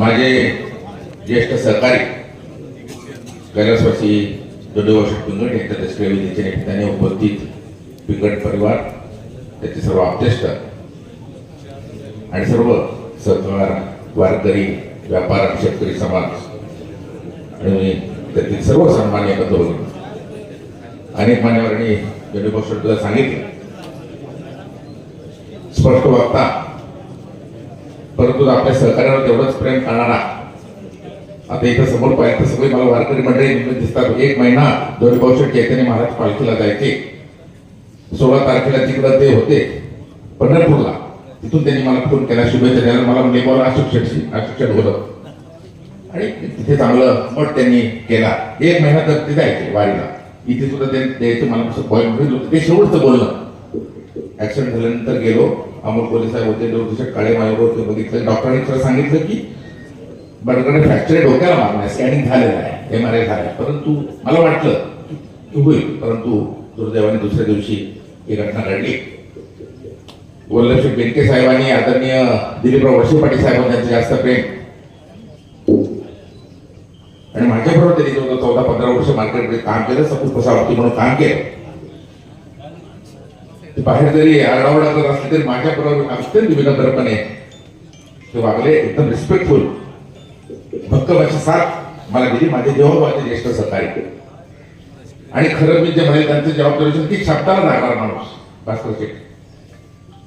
माझे ज्येष्ठ सहकारी कैलासवासी दडोबाशी पिंगट यांच्या दशकविधीच्या निमित्ताने उपस्थित पिंगट परिवार त्याचे सर्व आपतेष्ट आणि सर्व सहकार वारकरी व्यापार शेतकरी समाज आणि त्यातील सर्व सन्मान्य बंधू अनेक मान्यवरांनी दडोबा सांगितले. स्पष्ट वक्ता परंतु आपल्या सहकार्यावर तेवढंच प्रेम करणारा आता इथं समोर पाहिजे तर सगळे मला वारकरी मंडळी दिसतात. एक महिना दोन पावसात चैतन्य महाराज पालखीला जायचे. सोळा तारखेला तिकडं ते होते पंढरपूरला तिथून त्यांनी मला फोन केला शुभेच्छा द्यायला. मला म्हणजे बोला अशोक शेट बोलत आणि तिथे चांगलं मठ त्यांनी केला. एक महिना तर ते जायचे वारीला. इथे सुद्धा त्यांनी द्यायचं मला कसं पॉईंट होतं. ते शेवटचं बोललं ऍक्सिडेंट झाल्यानंतर गेलो. अमोल पोलीस साहेब होते डोक्याचे काळे माझ्यावर होते बघितलं. डॉक्टरांनी खरं सांगितलं की बडकडे फ्रॅक्चर डोक्याला मारणार स्कॅनिंग झालेलं आहे एम आर आय झालं परंतु मला वाटलं की होईल परंतु दुर्दैवाने दुसऱ्या दिवशी ही घटना घडली. वल्लभशेठ बेनके साहेबांनी आदरणीय दिलीपराव वळसे पाटील साहेबांनी जास्त प्रेम. आणि माझ्याबरोबर त्यांनी जवळ चौदा पंधरा वर्ष मार्केटमध्ये काम केलं सपोज कसावरती म्हणून काम केलं. ते बाहेर जरी आरडाओरडा करत असले तरी माझ्याबरोबर अत्यंत विनम्रपणे ते वागले एकदम रिस्पेक्टफुल भक्कमाची साथ मला दिली. माझे देवाबाचे ज्येष्ठ सहकारी. आणि खरं मी जे म्हणेल त्यांचं जबाबदारी असेल ती शब्दाला जाणार माणूस. भास्कर शेठ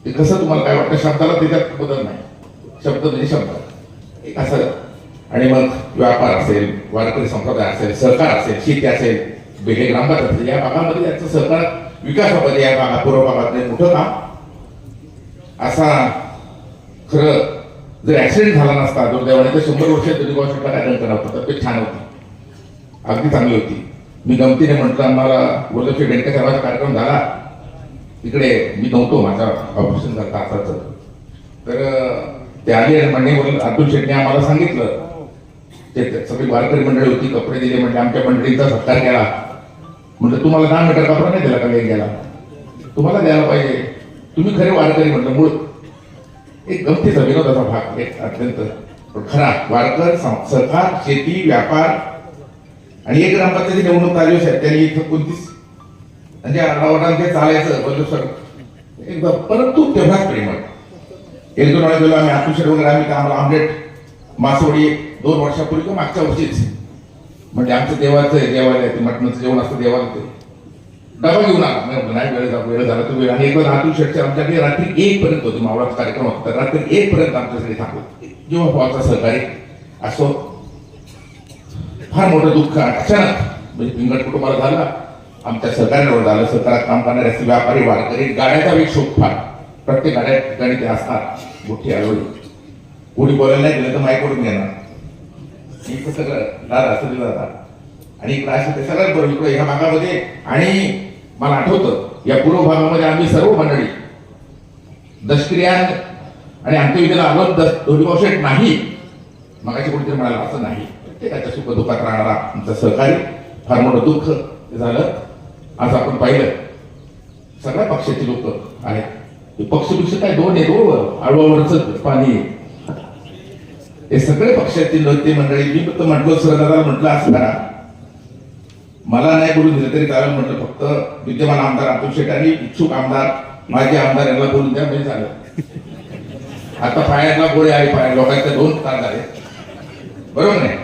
ते कसं तुम्हाला काय वाटतं? शब्दाला त्याच्यात बदल नाही. शब्द म्हणजे शब्द. एक असं आणि मग व्यापार असेल वारकरी संप्रदाय असेल सहकार असेल शेती असेल बेले ग्रामपात असेल या भागामध्ये त्यांचं सहकार विकासामध्ये या भागात पूर्व भागातले मोठं काम असा खरं जर ऍक्सिडेंट झाला नसता दुर्दैवाने तर शंभर वर्ष तरी गोष्ट काय रंग नव्हतं तब्येत छान होती. अगदी चांगली होती. मी गमतीने म्हटलं आम्हाला वल्लभशी बेंडके साहेबांचा कार्यक्रम झाला? तिकडे मी नव्हतो माझा ऑपरेशन झालं तासाचं. तर अं, ते आले म्हणणे बोल अतुल शेट्टी आम्हाला सांगितलं. ते ते सगळी वारकरी मंडळी होती कपडे दिले म्हणजे आमच्या मंडळींचा सत्कार केला. म्हटलं तुम्हाला दहा मीटर कापडा नाही दिला का वेग गेला तुम्हाला द्यायला पाहिजे. तुम्ही खरे वारकरी म्हटलं मूळ. एक गमतीचा विनोदाचा भाग एक अत्यंत खरा वारकर सं- सहकार शेती व्यापार आणि एक ग्रामपंचायती निवडणूक आली साहेब. त्यांनी इथं कोणतीच म्हणजे आडावडांचे चालायचं बोललो सर एकदम परंतु तेव्हाच प्रेमळ एक दोन वेळा गेलो आम्ही आतुशेर वगैरे आम्ही आम्हाला आमलेट मासवडी दोन वर्षापूर्वी किंवा मागच्या वर्षीच म्हणजे आमचं देवाचं आहे देवालय ते मटणाचं जेवण असतं देवाला ते. डबा घेऊन आला. म्हटलं, नाही वेळ झाला वेळ झाला तुम्ही आणि एकदा आतून शेटचे आमच्याकडे रात्री एक पर्यंत होतो मावळाचा कार्यक्रम होता. रात्री एक पर्यंत आमच्यासाठी थांबलो. जेव्हा भावाचा सहकारी असो फार मोठं दुःख अचानक म्हणजे पिंगट कुटुंबाला झाला आमच्या सहकार्यावर झालं सहकारात काम करणारे असते व्यापारी वारकरी गाड्याचा वेग शोध फार. प्रत्येक गाड्या ठिकाणी ते असतात मोठी आळवडी कोणी बोलायला नाही गेलं तर माईकडून घेणार. इकडं सगळं दादा असं जातात दादा आणि इकडं असे ते सगळ्यात बरोबर इकडे ह्या भागामध्ये आणि मला आठवतं या पूर्व भागामध्ये आम्ही सर्व मंडळी दशक्रियान आणि अंत्यविधीला आलो दस दोन्ही नाही. मगाशी कोणीतरी म्हणाला असं नाही. प्रत्येकाच्या सुख दुःखात राहणारा आमचा सहकारी फार मोठं दुःख ते झालं. आज आपण पाहिलं. सगळ्या पक्षाचे लोक आहेत. हे पक्षपेक्षा काय दोन आहे हो आळवावरच पाणी. आहे. हे सगळे पक्षातील नेते मंडळी. मी फक्त म्हटलं सरदाराला म्हटलं असं करा. मला नाही बोलून दिलं तरी चालेल म्हटलं. फक्त विद्यमान आमदार अतुल शेठ आणि इच्छुक आमदार माझे आमदार यांना बोलून द्या म्हणजे झालं. आता पायाला गोळे आहे पाया. लोकांचे दोन तार झाले. बरोबर नाही?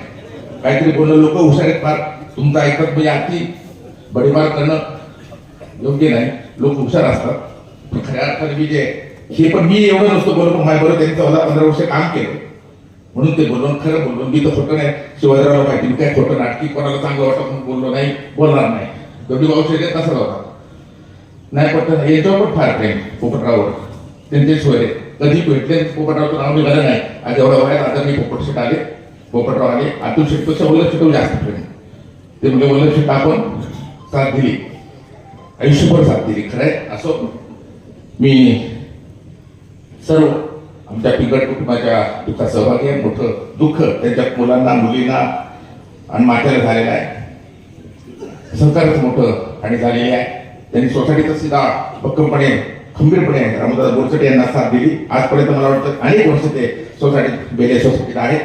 काहीतरी बोलणं लोक हुशार आहेत फार. तुमचं ऐकत म्हणजे अति बडीमार करणं योग्य नाही. लोक हुशार असतात. खऱ्या अर्थाने मी जे हे पण मी एवढं नसतो बरोबर माझ्या बरोबर त्यांनी चौदा पंधरा वर्ष काम केलं. म्हणून ते बोलून खरं बोललो मी तर खोटं नाही. शिवाजीरावला माहिती मी काय खोटं नाटकी कोणाला चांगलं वाटत म्हणून बोललो नाही बोलणार नाही. दोन्ही भाऊ शेत तसंच होता. नाही पटत याच्यावर पण फार प्रेम पोपटरावर त्यांचे सोयरे कधी भेटले पोपटरावचं नाव निघालं नाही. आज एवढं व्हायला आता मी पोपट शेट आले पोपटराव आले. अतुल शेटपेक्षा वल्लभ शेट जास्त प्रेम. ते म्हणजे वल्लभ शेट आपण साथ दिली. आयुष्यभर साथ दिली. खरंय असं मी सर्व आमच्या पिकट कुटुंबाच्या दुःखात सहभागी आहे. मोठं दुःख त्यांच्या मुलांना मुलींना आणि माथ्याला झालेलं आहे. सहकारच मोठं आणि झालेली आहे. त्यांनी सोसायटीचा सुद्धा भक्कमपणे खंबीरपणे रामदास बोरचटे यांना साथ दिली. आजपर्यंत मला वाटतं अनेक वर्ष ते सोसायटीत बेले सोसायटीत आहेत.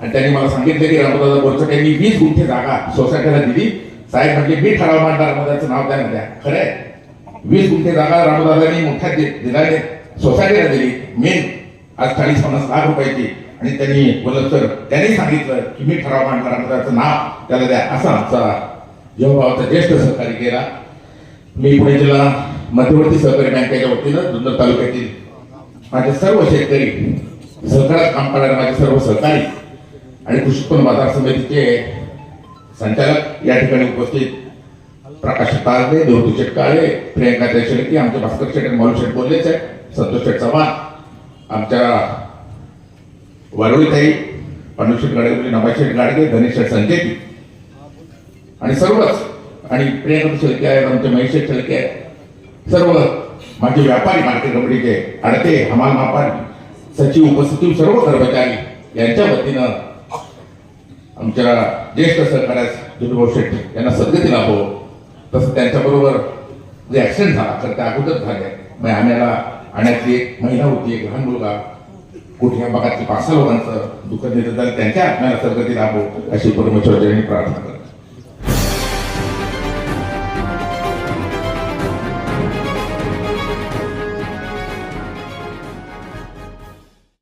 आणि त्यांनी मला सांगितलं की रामदास बोरचट यांनी वीस गुंठे जागा सोसायटीला दिली. साहेब म्हणजे मी ठराव मांडला रामदाचं नाव त्यांना द्या खरं आहे. वीस गुंठे जागा रामदासांनी मोठ्या दिला सोसायटीला दिली. मेन आज चाळीस पन्नास लाख रुपयाची. आणि त्यांनी बोलत सर त्यांनी सांगितलं की मी ठराव मांडणार त्याचं नाव त्याला द्या असा आमचा जेव्हा ज्येष्ठ सहकारी केला मी पुणे जिल्हा मध्यवर्ती सहकारी बँकेच्या वतीनं जुन्नर तालुक्यातील माझे सर्व शेतकरी सहकारात काम करणारे माझे सर्व सहकारी आणि कृषी उत्पन्न बाजार समितीचे संचालक या ठिकाणी उपस्थित प्रकाश तारदे देवतू शेटकाळे प्रियंका देशलकी आमचे भास्कर शेट आणि मौल शेट बोललेच आहे संतोष शेट चव्हाण आमच्या वरवळीताई पांडुशेठ गाडगे नमाशेठ गाडगे धनेश संकेती. आणि सर्वच आणि प्रियंका शेळके आहेत आमचे महेश शेळके आहेत. सर्व माझे व्यापारी मार्केट कमिटीचे अडते हमाल मापारी सचिव उपसचिव सर्व कर्मचारी यांच्या वतीनं आमच्या ज्येष्ठ सहकार्यास जुलभाऊ शेट्टी यांना सद्गती लाभो. तसं त्यांच्याबरोबर जे ऍक्सिडेंट झाला तर त्या अगोदर झाले. मग आम्हाला आणण्यातली एक महिला होती एक लहान मुलगा. कुठल्या भागातली पाच सहा लोकांचं दुःख निधन त्यांच्या आत्म्याला सरगती लाभो अशी परमेश्वरांनी प्रार्थना करतो.